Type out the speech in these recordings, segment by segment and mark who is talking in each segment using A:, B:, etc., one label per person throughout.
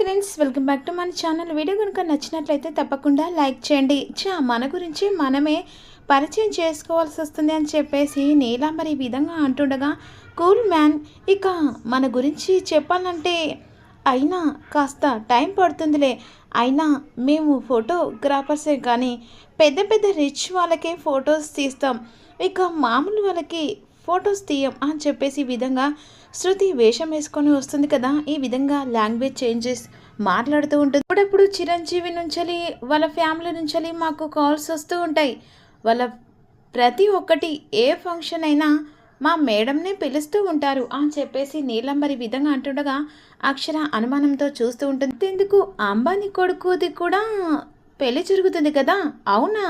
A: Friends welcome back to మన channel video కనుక నచ్చినట్లయితే తప్పకుండా లైక్ చేయండి. చా మన గురించి మనమే పరిచయం చేసుకోవాల్సి వస్తుంది అని చెప్పేసి నీలాంబరి ఈ విధంగా అంటుండగా కూల్ మ్యాన్ ఇక మన గురించి చెప్పాలంటే అయినా కాస్త టైం పడుతుందిలే. అయినా మేము ఫోటోగ్రాఫర్సే కానీ పెద్ద పెద్ద రిచ్ వాళ్ళకే ఫొటోస్ తీస్తాం. ఇక మామూలు వాళ్ళకి ఫొటోస్ తీయం అని చెప్పేసి ఈ విధంగా శృతి వేషం వేసుకొని వస్తుంది కదా ఈ విధంగా లాంగ్వేజ్ చేంజెస్ మాట్లాడుతూ ఉంటుంది. అప్పుడప్పుడు చిరంజీవి నుంచి వాళ్ళ ఫ్యామిలీ నుంచి మాకు కాల్స్ వస్తూ ఉంటాయి. వాళ్ళ ప్రతి ఒక్కటి ఏ ఫంక్షన్ అయినా మా మేడంనే పిలుస్తూ ఉంటారు అని చెప్పేసి నీలంబరి విధంగా అంటుండగా అక్షర అనుమానంతో చూస్తూ ఉంటుంది. ఎందుకు అంబానీ కొడుకుది కూడా పెళ్ళి జరుగుతుంది కదా అవునా?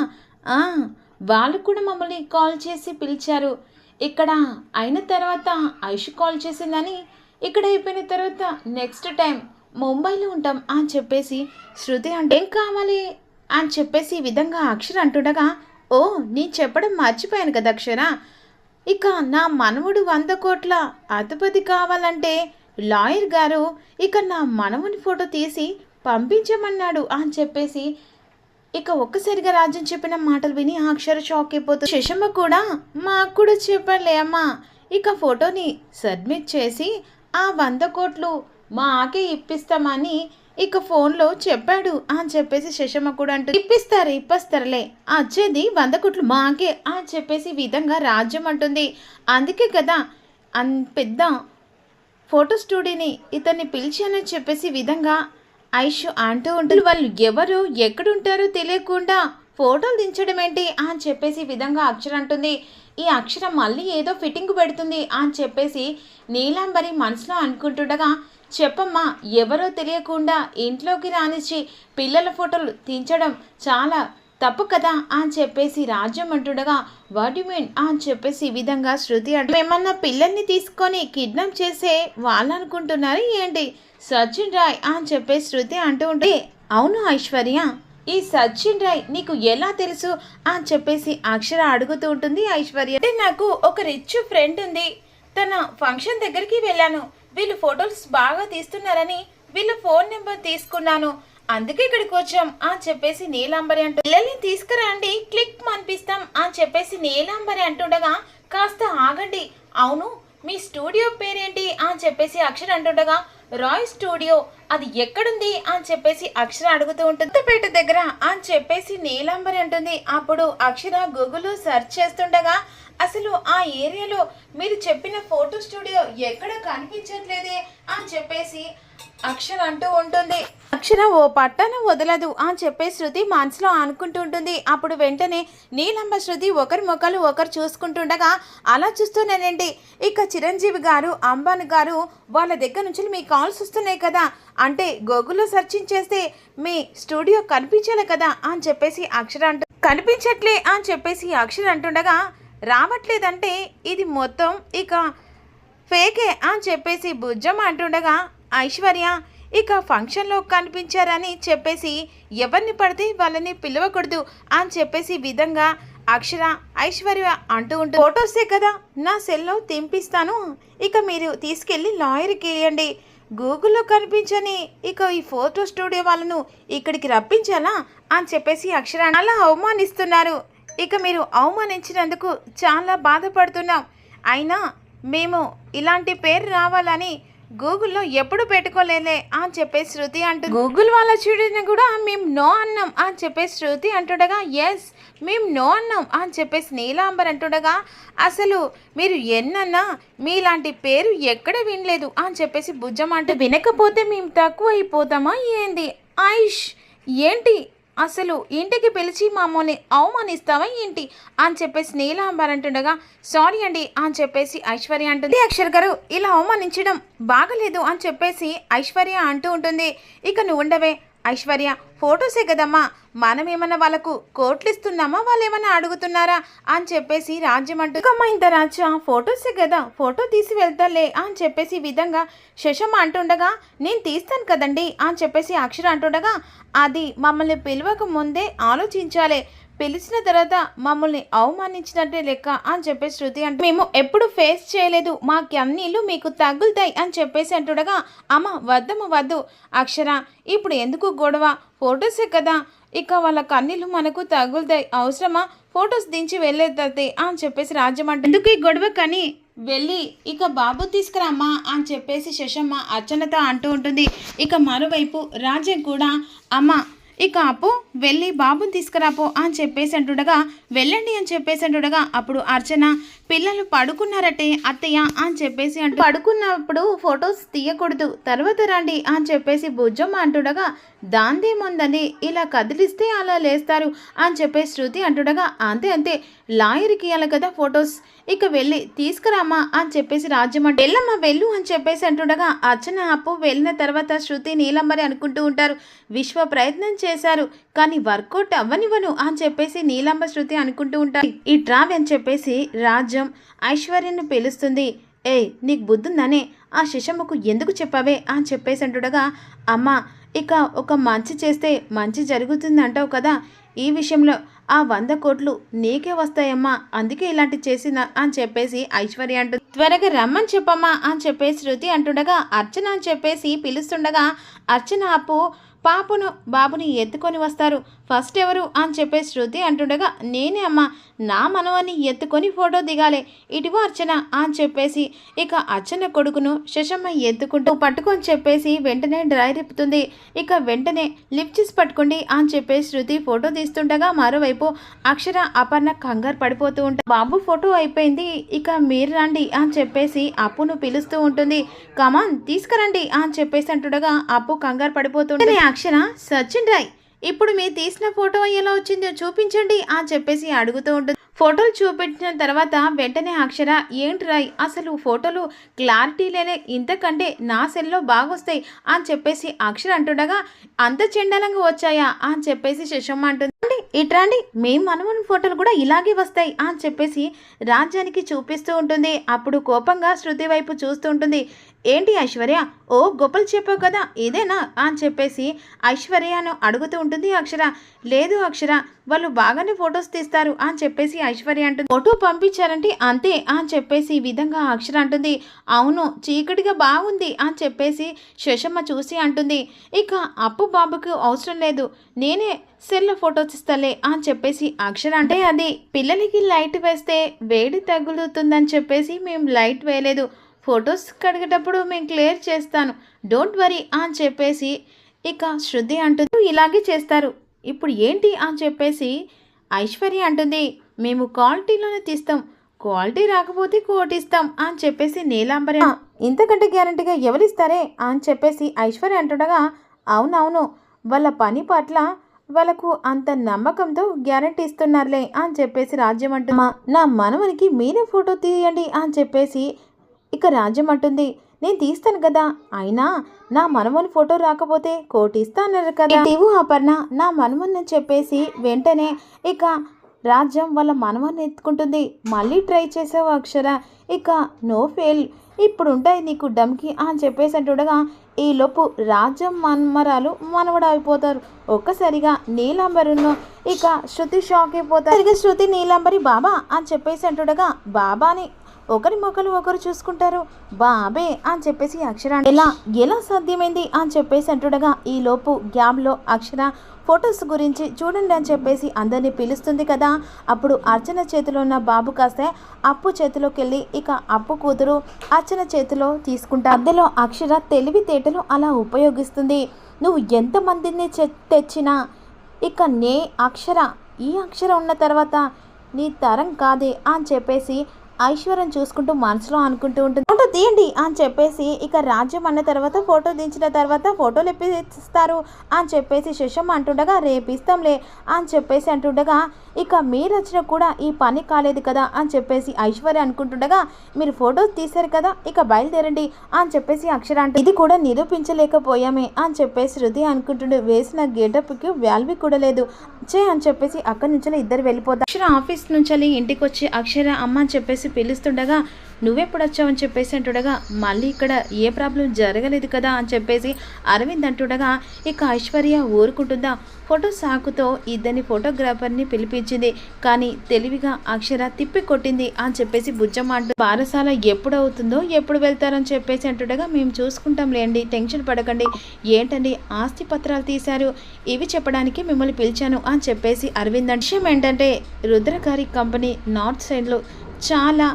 A: వాళ్ళు కూడా మమ్మల్ని కాల్ చేసి పిలిచారు. ఇక్కడ అయిన తర్వాత ఐషు కాల్ చేసిందని ఇక్కడ అయిపోయిన తర్వాత నెక్స్ట్ టైం ముంబైలో ఉంటాం అని చెప్పేసి శృతి అంటే ఏం కావాలి అని చెప్పేసి ఈ విధంగా అక్షర అంటుండగా ఓ నేను చెప్పడం మర్చిపోయాను కదా అక్షర. ఇక నా మనవుడు వంద కోట్ల అధిపతి కావాలంటే లాయర్ గారు ఇక నా మనవుని ఫోటో తీసి పంపించమన్నాడు అని చెప్పేసి ఇక ఒక్కసారిగా రాజ్యం చెప్పిన మాటలు విని ఆ అక్షర షాక్ అయిపోతుంది శశమ్మ కూడా మాకు కూడా చెప్పలే అమ్మా. ఇక ఫోటోని సబ్మిట్ చేసి ఆ వంద కోట్లు మాకే ఇప్పిస్తామని ఇక ఫోన్లో చెప్పాడు అని చెప్పేసి శశమ్మ కూడా అంటూ ఇప్పిస్తారు ఇప్పిస్తారులే. వచ్చేది వంద కోట్లు మాకే అని చెప్పేసి విధంగా రాజ్యం అంటుంది. అందుకే కదా అన్ పెద్ద ఫోటో స్టూడియోని ఇతన్ని పిలిచానని చెప్పేసి విధంగా ఐషు అంటూ ఉంటారు వాళ్ళు ఎవరు? ఎక్కడుంటారో తెలియకుండా ఫోటోలు దించడం ఏంటి అని చెప్పేసి విధంగా అక్షర అంటుంది. ఈ అక్షరం మళ్ళీ ఏదో ఫిట్టింగ్ పెడుతుంది అని చెప్పేసి నీలాంబరి మనసులో అనుకుంటుండగా చెప్పమ్మా ఎవరో తెలియకుండా ఇంట్లోకి రానిచ్చి పిల్లల ఫోటోలు తీయించడం చాలా తప్పు కదా అని చెప్పేసి రాజ్యం అంటుండగా వాటి మీన్ అని చెప్పేసి ఈ విధంగా శృతి అంటే ఏమన్నా పిల్లల్ని తీసుకొని కిడ్నాప్ చేసే వాళ్ళు అనుకుంటున్నారు ఏంటి? సచిన్ రాయ్ అని చెప్పేసి శృతి అంటూ ఉంటే అవును ఐశ్వర్య. ఈ సచిన్ రాయ్ నీకు ఎలా తెలుసు? అని చెప్పేసి అక్షర అడుగుతూ ఉంటుంది ఐశ్వర్య. అంటే నాకు ఒక రిచ్ ఫ్రెండ్ ఉంది. తన ఫంక్షన్ దగ్గరికి వెళ్ళాను. వీళ్ళు ఫొటోస్ బాగా తీస్తున్నారని వీళ్ళు ఫోన్ నెంబర్ తీసుకున్నాను. అందుకే ఇక్కడికి వచ్చాం అని చెప్పేసి నీలాంబరి అంటూ పిల్లల్ని తీసుకురండి క్లిక్ మనిపిస్తాం అని చెప్పేసి నీలాంబరి అంటుండగా కాస్త ఆగండి. అవును మీ స్టూడియో పేరేంటి అని చెప్పేసి అక్షర అంటుండగా రాయ్ స్టూడియో అది ఎక్కడుంది? అని చెప్పేసి అక్షర అడుగుతూ ఉంటుంది. కొత్తపేట దగ్గర అని చెప్పేసి నీలాంబరి అంటుంది. అప్పుడు అక్షర గూగుల్లో సెర్చ్ చేస్తుండగా అసలు ఆ ఏరియాలో మీరు చెప్పిన ఫోటో స్టూడియో ఎక్కడ కనిపించట్లేదే? అని చెప్పేసి అక్షర అంటూ ఉంటుంది. అక్షర ఓ పట్టణం వదలదు అని చెప్పే శృతి మనసులో అనుకుంటూ ఉంటుంది. అప్పుడు వెంటనే నీలంబ శృతి ఒకరి ముఖాలు ఒకరు చూసుకుంటుండగా అలా చూస్తూనేనండి. ఇక చిరంజీవి గారు అంబాని గారు వాళ్ళ దగ్గర నుంచి మీ కాల్స్ వస్తున్నాయి కదా. అంటే గూగుల్లో సర్చింగ్ చేస్తే మీ స్టూడియో కనిపించాలి కదా అని చెప్పేసి అక్షర అంటు కనిపించట్లే అని చెప్పేసి అక్షర అంటుండగా రావట్లేదంటే ఇది మొత్తం ఇక ఫేకే అని చెప్పేసి భుజం అంటుండగా ఐశ్వర్య ఇక ఫంక్షన్లో కనిపించారని చెప్పేసి ఎవరిని పడితే వాళ్ళని పిలవకూడదు అని చెప్పేసి విధంగా అక్షర ఐశ్వర్య అంటూ ఉంటుంది ఫొటోసే కదా నా సెల్లో తెంపిస్తాను. ఇక మీరు తీసుకెళ్ళి లాయర్కి ఇవ్వండి గూగుల్లో కనిపించని ఇక ఈ ఫోటో స్టూడియో వాళ్ళను ఇక్కడికి రప్పించాలా అని చెప్పేసి అక్షర అలా అవమానిస్తున్నారు. ఇక మీరు అవమానించినందుకు చాలా బాధపడుతున్నాం. అయినా మేము ఇలాంటి పేరు రావాలని గూగుల్లో ఎప్పుడు పెట్టుకోలేలే అని చెప్పేసి శృతి అంటూ గూగుల్ వాళ్ళ చూడని కూడా మేము నో అన్నాం అని చెప్పేసి శృతి అంటుండగా ఎస్ మేము నో అన్నాం అని చెప్పేసి నీలాంబర్ అంటుండగా అసలు మీరు ఎన్నన్నా మీలాంటి పేరు ఎక్కడ వినలేదు? అని చెప్పేసి భుజం అంటే వినకపోతే మేము తక్కువ అయిపోతామా ఏంది? ఐష్ ఏంటి అసలు ఇంటికి పిలిచి మమ్మల్ని అవమానిస్తావా ఏంటి? అని చెప్పేసి నీలాంబర్ అంటుండగా సారీ అండి అని చెప్పేసి ఐశ్వర్య అంటుంది. అక్షర్ గారు ఇలా అవమానించడం బాగలేదు అని చెప్పేసి ఐశ్వర్య అంటూ ఉంటుంది. ఇక నువ్వు ఉండవే ఐశ్వర్య ఫొటోసే కదమ్మా మనం వాళ్ళకు కోట్లు ఇస్తున్నామా వాళ్ళు ఏమన్నా అడుగుతున్నారా? అని చెప్పేసి రాజ్యం అంటూ ఇంత రాజా ఫొటోసే కదా ఫోటో తీసి వెళ్తాలే అని చెప్పేసి విధంగా శశమ్మ అంటుండగా నేను తీస్తాను కదండి అని చెప్పేసి అక్షర అంటుండగా అది మమ్మల్ని పిలవక ముందే ఆలోచించాలే పిలిచిన తర్వాత మమ్మల్ని అవమానించినట్టే లెక్క అని చెప్పేసి శృతి అంటే. మేము ఎప్పుడు ఫేస్ చేయలేదు. మాకు అన్నీళ్ళు మీకు తగులుతాయి అని చెప్పేసి అంటుండగా అమ్మ వద్దమ్మ వద్దు. అక్షర ఇప్పుడు ఎందుకు గొడవ? ఫొటోసే కదా. ఇక వాళ్ళ కన్నీళ్ళు మనకు తగులుతాయి. అవసరమా? ఫొటోస్ దించి వెళ్ళేది అని చెప్పేసి రాజ్యం అంటే. ఎందుకు ఈ గొడవ కానీ? వెళ్ళి ఇక బాబు తీసుకురామ్మా అని చెప్పేసి శశమ్మ అర్చనతో అంటూ ఉంటుంది. ఇక మరోవైపు రాజ్యం కూడా అమ్మ ఇక అప్పు వెళ్ళి బాబుని తీసుకురాపో అని చెప్పేసి అంటుండగా వెళ్ళండి అని చెప్పేసి అంటుండగా అప్పుడు అర్చన పిల్లలు పడుకున్నారటే అత్తయ్య అని చెప్పేసి అంటూ పడుకున్నప్పుడు ఫొటోస్ తీయకూడదు తర్వాత రండి అని చెప్పేసి బుజ్జమ్మ అంటుండగా దాందేముందని ఇలా కదిలిస్తే అలా లేస్తారు అని చెప్పేసి శృతి అంటుండగా అంతే అంతే లాయర్కి ఇవ్వాలి కదా ఫొటోస్. ఇక వెళ్ళి తీసుకురామా అని చెప్పేసి రాజ్యం అంటే వెళ్ళమ్మా వెళ్ళు అని చెప్పేసి అంటుండగా అర్చన అప్పు వెళ్ళిన తర్వాత శృతి నీలమ్మరి అనుకుంటూ ఉంటారు. విశ్వ ప్రయత్నం చేశారు కానీ వర్కౌట్ అవ్వనివ్వను అని చెప్పేసి నీలమ్మ శృతి అనుకుంటూ ఉంటారు ఈ ట్రావ్ అని చెప్పేసి రాజ్యం ఐశ్వర్యను పిలుస్తుంది. ఏయ్ నీకు బుద్ధుందనే ఆ శిశమ్మకు ఎందుకు చెప్పావే అని చెప్పేసి అంటుండగా అమ్మ ఇక ఒక మంచి చేస్తే మంచి జరుగుతుంది అంటావు కదా. ఈ విషయంలో ఆ వంద కోట్లు నీకే వస్తాయమ్మా. అందుకే ఇలాంటి చేసిన అని చెప్పేసి ఐశ్వర్య అంటుంది. త్వరగా రమ్మని చెప్పమ్మా అని చెప్పేసి శృతి అంటుండగా అర్చన అని చెప్పేసి పిలుస్తుండగా అర్చన అప్పు పాపును బాబుని ఎత్తుకొని వస్తారు. ఫస్ట్ ఎవరు అని చెప్పే శృతి అంటుండగా నేనే అమ్మ నా మనవని ఎత్తుకొని ఫోటో దిగాలి ఇటువో అర్చన అని చెప్పేసి. ఇక అర్చన కొడుకును శశమ్మ ఎత్తుకుంటూ పట్టుకొని చెప్పేసి వెంటనే డ్రై రిప్పుతుంది ఇక వెంటనే లిప్చిస్ పట్టుకోండి అని చెప్పేసి శృతి ఫోటో తీస్తుండగా మరోవైపు అక్షర అపర్ణ కంగారు పడిపోతూ ఉంటారు బాబు ఫోటో అయిపోయింది ఇక మీరు రండి అని చెప్పేసి అప్పును పిలుస్తూ ఉంటుంది. కమాన్ తీసుకురండి అని చెప్పేసి అంటుండగా అప్పు కంగారు పడిపోతుంటే అక్షర సచిన్ రాయ్ ఇప్పుడు మీరు తీసిన ఫోటో ఎలా వచ్చిందో చూపించండి అని చెప్పేసి అడుగుతూ ఉంటుంది. ఫోటోలు చూపించిన తర్వాత వెంటనే అక్షర ఏంటి రాయ్ అసలు ఫోటోలు క్లారిటీ లేనే ఇంతకంటే నా సెల్లో బాగొస్తాయి అని చెప్పేసి అక్షర అంటుండగా అంత చెండాలంగా వచ్చాయా? అని చెప్పేసి శశమ్మ అంటుంది. "రండి, మేము మనమని ఫోటోలు కూడా ఇలాగే వస్తాయి అని చెప్పేసి రాజ్యానికి చూపిస్తూ ఉంటుంది. అప్పుడు కోపంగా శృతి వైపు చూస్తూ ఉంటుంది. ఏంటి ఐశ్వర్య? ఓ గొప్పలు చెప్పావు కదా ఇదేనా? అని చెప్పేసి ఐశ్వర్యను అడుగుతూ ఉంటుంది అక్షర. లేదు అక్షర వాళ్ళు బాగానే ఫొటోస్ తీస్తారు అని చెప్పేసి ఐశ్వర్య అంటుంది. ఫోటో పంపించారంటే అంతే అని చెప్పేసి ఈ విధంగా అక్షర అంటుంది. అవును చీకటిగా బాగుంది అని చెప్పేసి శశమ్మ చూసి అంటుంది. ఇక అప్పు బాబుకు అవసరం లేదు. నేనే సెల్లో ఫొటోస్ ఇస్తాలే అని చెప్పేసి అక్షర అంటే అది. పిల్లలకి లైట్ వేస్తే వేడి తగులుతుందని చెప్పేసి మేము లైట్ వేయలేదు. ఫొటోస్ కడిగేటప్పుడు మేము క్లియర్ చేస్తాను. డోంట్ వరీ అని చెప్పేసి ఇక శృద్ధి అంటుంది. ఇలాగే చేస్తారు. ఇప్పుడు ఏంటి? అని చెప్పేసి ఐశ్వర్య అంటుంది. మేము క్వాలిటీలోనే తీస్తాం. క్వాలిటీ రాకపోతే కోటిస్తాం అని చెప్పేసి నీలాంబరే ఇంతకంటే గ్యారంటీగా ఎవరిస్తారే అని చెప్పేసి ఐశ్వర్య అంటుండగా అవునవును వాళ్ళ పని పట్ల వాళ్ళకు అంత నమ్మకంతో గ్యారంటీ ఇస్తున్నారులే అని చెప్పేసి రాజ్యం అంటున్నా నా మనవనికి మీరే ఫోటో తీయండి అని చెప్పేసి ఇక రాజ్యం అంటుంది. నేను తీస్తాను కదా అయినా నా మనమని ఫోటో రాకపోతే కోటి ఇస్తానన్నారు కదా. ఇటీవు అపర్ణ నా మనమని చెప్పేసి వెంటనే ఇక రాజ్యం వాళ్ళ మనవాన్ని ఎత్తుకుంటుంది. మళ్ళీ ట్రై చేసావు అక్షర. ఇక నో ఫెయిల్. ఇప్పుడు ఉంటాయి నీకు డమ్కి అని చెప్పేసి అంటుండగా ఈలోపు రాజ్యం మన్మరాలు మనవడైపోతారు అయిపోతారు ఒక్కసారిగా నీలాంబరును ఇక శృతి షాక్ అయిపోతారు. ఇక శృతి నీలాంబరి బాబా అని చెప్పేసి అంటుండగా బాబాని ఒకరి మొక్కలు ఒకరు చూసుకుంటారు. బాబే అని చెప్పేసి అక్షర ఎలా ఎలా సాధ్యమైంది అని చెప్పేసి అంటుండగా ఈ లోపు గ్యాబ్లో అక్షర ఫొటోస్ గురించి చూడండి అని చెప్పేసి అందరినీ పిలుస్తుంది కదా. అప్పుడు అర్చన చేతిలో ఉన్న బాబు కాస్తే అప్పు చేతిలోకి వెళ్ళి ఇక అప్పు కూతురు అర్చన చేతిలో తీసుకుంటా అందులో అక్షర తెలివితేటలు అలా ఉపయోగిస్తుంది. నువ్వు ఎంతమందిని తెచ్చినా ఇక నే అక్షర ఈ అక్షరం ఉన్న తర్వాత నీ తరం కాదే అని చెప్పేసి ఐశ్వర్యం చూసుకుంటూ మనసులో అనుకుంటూ ఉంటుంది. ఫోటో తీయండి అని చెప్పేసి ఇక రాజ్యం అన్న తర్వాత ఫోటో దించిన తర్వాత ఫోటోలు ఇప్పిస్తారు అని చెప్పేసి శశం అంటుండగా రేపిస్తాంలే అని చెప్పేసి అంటుండగా ఇక మీరు వచ్చినా కూడా ఈ పని కాలేదు కదా అని చెప్పేసి ఐశ్వర్య అనుకుంటుండగా మీరు ఫోటోస్ తీశారు కదా ఇక బయలుదేరండి అని చెప్పేసి అక్షర అంటే ఇది కూడా నిరూపించలేకపోయామే అని చెప్పేసి హృదయ అనుకుంటుండే వేసిన గేటప్కి వాల్యూ కూడా లేదు చే అని చెప్పేసి అక్కడి నుంచి ఇద్దరు వెళ్ళిపోతారు. అక్షర ఆఫీస్ నుంచి ఇంటికి వచ్చి అక్షర అమ్మ అని చెప్పేసి పిలుస్తుండగా నువ్వెప్పుడు వచ్చావని చెప్పేసి అంటుండగా మళ్ళీ ఇక్కడ ఏ ప్రాబ్లం జరగలేదు కదా అని చెప్పేసి అరవింద్ అంటుండగా ఇక ఐశ్వర్య ఊరుకుంటుందా? ఫోటో సాకుతో ఇద్దరిని ఫోటోగ్రాఫర్ని పిలిపించింది. కానీ తెలివిగా అక్షర తిప్పి కొట్టింది అని చెప్పేసి బుజ్జమ్మ అంటూ పారసాల ఎప్పుడు అవుతుందో ఎప్పుడు వెళ్తారని చెప్పేసి అంటుండగా మేము చూసుకుంటాం లేండి టెన్షన్ పడకండి. ఏంటండి ఆస్తి పత్రాలు తీశారు. ఇవి చెప్పడానికి మిమ్మల్ని పిలిచాను అని చెప్పేసి అరవింద్ విషయం ఏంటంటే రుద్రకారి కంపెనీ నార్త్ సైడ్లో చాలా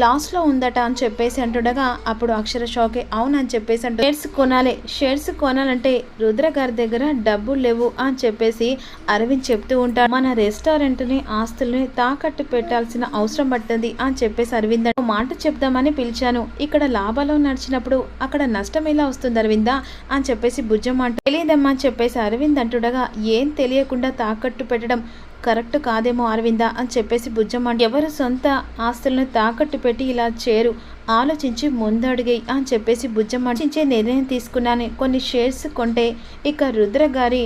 A: లాస్లో ఉందట అని చెప్పేసి అంటుండగా అప్పుడు అక్షర షాకే అవునని చెప్పేసి అంటూ షేర్స్ కొనాలి షేర్స్ కొనాలంటే రుద్ర గారి దగ్గర డబ్బులు లేవు అని చెప్పేసి అరవింద్ చెప్తూ ఉంటాడు. మన రెస్టారెంట్ని ఆస్తుల్ని తాకట్టు పెట్టాల్సిన అవసరం పడుతుంది అని చెప్పేసి అరవింద్ మాట చెప్దామని పిలిచాను. ఇక్కడ లాభాలు నడిచినప్పుడు అక్కడ నష్టం ఎలా వస్తుంది అరవిందా అని చెప్పేసి భుజం అంట తెలియదమ్మా అని చెప్పేసి అరవింద్ అంటుండగా ఏం తెలియకుండా తాకట్టు పెట్టడం కరెక్ట్ కాదేమో అరవింద అని చెప్పేసి బుజ్జమ్మ ఎవరు సొంత ఆస్తులను తాకట్టు పెట్టి ఇలా చేరు? ఆలోచించి ముందడుగై అని చెప్పేసి బుజ్జమ్మ నిర్ణయం తీసుకున్నాను. కొన్ని షేర్స్ కొంటే ఇక రుద్ర గారి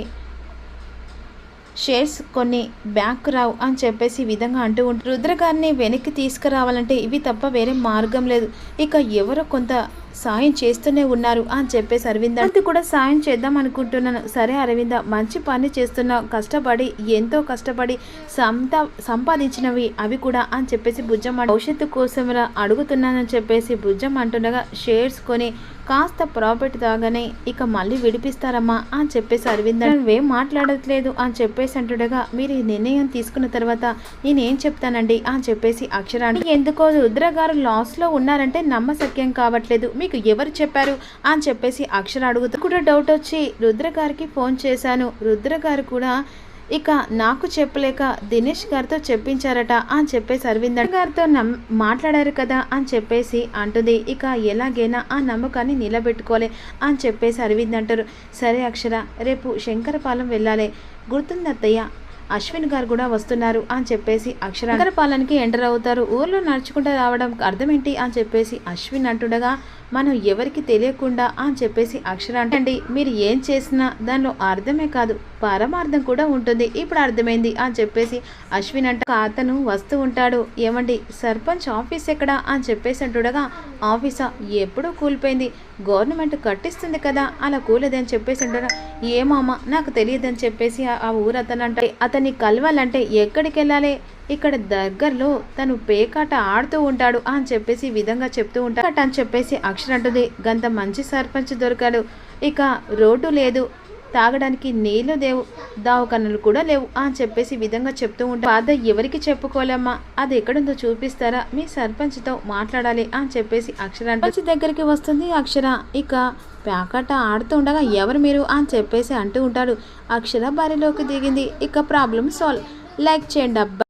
A: షేర్స్ కొన్ని బ్యాంక్ రావు అని చెప్పేసి ఈ విధంగా అంటూ ఉంటారు రుద్రగారిని వెనక్కి తీసుకురావాలంటే ఇవి తప్ప వేరే మార్గం లేదు. ఇక ఎవరో కొంత సాయం చేస్తూనే ఉన్నారు అని చెప్పేసి అరవింద అది కూడా సాయం చేద్దాం అనుకుంటున్నాను. సరే అరవింద మంచి పని చేస్తున్నావు. కష్టపడి ఎంతో కష్టపడి సంత సంపాదించినవి అవి కూడా అని చెప్పేసి భుజం భవిష్యత్తు కోసం అడుగుతున్నానని చెప్పేసి భుజం అంటుండగా షేర్స్ కొని కాస్త ప్రాఫిట్ తాగానే ఇక మళ్ళీ విడిపిస్తారమ్మా అని చెప్పేసి అరవింద్ నువ్వేం మాట్లాడట్లేదు అని చెప్పేసి అంటుండగా మీరు ఈ నిర్ణయం తీసుకున్న తర్వాత నేనేం చెప్తానండి అని చెప్పేసి అక్షరాన్ని ఎందుకో రుద్ర గారు లాస్లో ఉన్నారంటే నమ్మసక్యం కావట్లేదు మీకు ఎవరు చెప్పారు? అని చెప్పేసి అక్షర అడుగుతూ. కూడా డౌట్ వచ్చి రుద్ర గారికి ఫోన్ చేశాను. రుద్ర గారు కూడా ఇక నాకు చెప్పలేక దినేష్ గారితో చెప్పించారట అని చెప్పేసి అరవింద్ గారితో నమ్ మాట్లాడారు కదా అని చెప్పేసి అంటుంది. ఇక ఎలాగైనా ఆ నమ్మకాన్ని నిలబెట్టుకోవాలి అని చెప్పేసి అరవింద్ అంటారు. సరే అక్షర రేపు శంకరపాలెం వెళ్ళాలి. గుర్తుందత్తయ్య అశ్విన్ గారు కూడా వస్తున్నారు అని చెప్పేసి అక్షర శంకరపాలెంకి ఎంటర్ అవుతారు. ఊర్లో నడుచుకుంటూ రావడం అర్థం ఏంటి అని చెప్పేసి అశ్విన్ అంటుండగా మనం ఎవరికి తెలియకుండా అని చెప్పేసి అక్షర అంటండి మీరు ఏం చేసినా దానిలో అర్థమే కాదు పరమార్థం కూడా ఉంటుంది. ఇప్పుడు అర్థమైంది అని చెప్పేసి అశ్విన్ అంట అతను వస్తూ ఉంటాడు. ఏమండి సర్పంచ్ ఆఫీస్ ఎక్కడా? అని చెప్పేసి అంటుండగా ఆఫీసా? ఎప్పుడూ కూలిపోయింది. గవర్నమెంట్ కట్టిస్తుంది కదా అలా కూలేదని చెప్పేసి అంటారా ఏమామా నాకు తెలియదని చెప్పేసి ఆ- ఆ ఊరు అతను అంటే అతన్ని కలవాలంటే ఎక్కడికి వెళ్ళాలి ఇక్కడ దగ్గరలో తను పేకాట ఆడుతూ ఉంటాడు అని చెప్పేసి విధంగా చెప్తూ ఉంటాడు అని చెప్పేసి అక్షర అంటుంది. గంత మంచి సర్పంచ్ దొరికాడు. ఇక రోడ్డు లేదు. తాగడానికి నీళ్ళు లేవు. దావకన్నులు కూడా లేవు అని చెప్పేసి విధంగా చెప్తూ ఉంటా బాధ ఎవరికి చెప్పుకోలేమ్మా అది ఎక్కడుందో చూపిస్తారా? మీ సర్పంచ్తో మాట్లాడాలి అని చెప్పేసి అక్షర సర్పంచ్ దగ్గరికి వస్తుంది అక్షర. ఇక ప్యాకట ఆడుతూ ఉండగా ఎవరు మీరు అని చెప్పేసి అంటూ ఉంటాడు. అక్షర బరిలోకి దిగింది. ఇక ప్రాబ్లం సాల్వ్. లైక్ చేయండి అబ్బా.